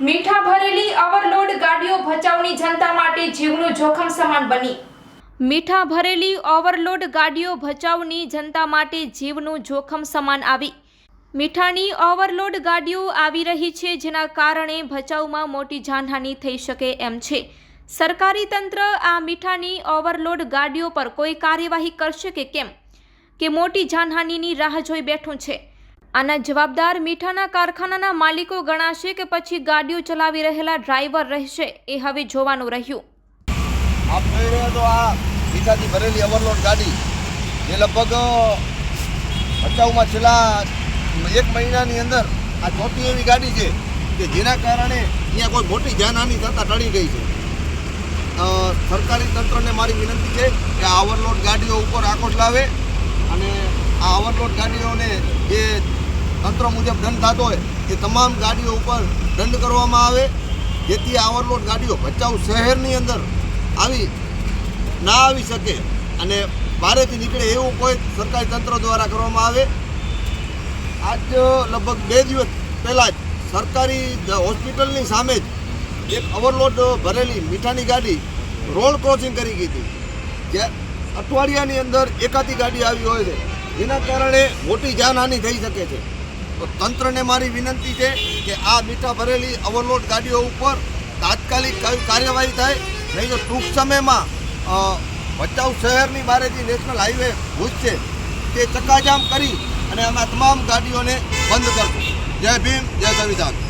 મીઠા ભરેલી ઓવરલોડ ગાડીઓ ભચાઉની જનતા માટે જીવનું જોખમ સમાન બની. મીઠા ભરેલી ઓવરલોડ ગાડીઓ ભચાઉની જનતા માટે જીવનું જોખમ સમાન આવી. મીઠાની ઓવરલોડ ગાડીઓ આવી રહી છે જેના કારણે ભચાઉમાં મોટી જાનહાનિ થઈ શકે એમ છે. સરકારી તંત્ર આ મીઠાની ઓવરલોડ ગાડીઓ પર કોઈ કાર્યવાહી કરશે કે કેમ? કે મોટી જાનહાનિની રાહ જોઈ બેઠું છે. આના જવાબદાર મીઠાના કારખાનાના માલિકો ગણાશે કે પછી ગાડીઓ ચલાવી રહેલા ડ્રાઈવર રહેશે, એ હવે જોવાનું રહ્યું. આપ જોઈ રહ્યા તો આ મીઠાથી ભરેલી ઓવરલોડ ગાડી, જે લગભગ ભચાઉમાં છેલ્લા એક મહિનાની અંદર આ ચોથી એવી ગાડી છે કે જેના કારણે અહીંયા કોઈ મોટી જાનહાની થતાં ટળી ગઈ છે. સરકારી તંત્રને મારી વિનંતી છે કે આ ઓવરલોડ ગાડીઓ ઉપર આકોશ લાવે અને આ ઓવરલોડ ગાડીઓને જે તંત્ર મુજબ દંડ થતો હોય, એ તમામ ગાડીઓ ઉપર દંડ કરવામાં આવે. જેથી આ ઓવરલોડ ગાડીઓ ભચાઉ શહેરની અંદર આવી ના આવી શકે અને બહારેથી નીકળે એવું કોઈ સરકારી તંત્ર દ્વારા કરવામાં આવે. આજ લગભગ બે દિવસ પહેલાં જ સરકારી હોસ્પિટલની સામે જ એક ઓવરલોડ ભરેલી મીઠાની ગાડી રોડ ક્રોસિંગ કરી ગઈ હતી. જે અઠવાડિયાની અંદર એકાદી ગાડી આવી હોય છે. જેના કારણે મોટી જાનહાનિ થઈ શકે છે. તો તંત્રને મારી વિનંતી છે કે આ મીઠા ભરેલી ઓવરલોડ ગાડીઓ ઉપર તાત્કાલિક કાર્યવાહી થાય. નહીં તો ટૂંક સમયમાં ભચાઉ શહેરની બારેથી નેશનલ હાઈવે ભુજ છે તે ચક્કાજામ કરી અને અમે તમામ ગાડીઓને બંધ કરશું. જય ભીમ, જય સંવિધાન.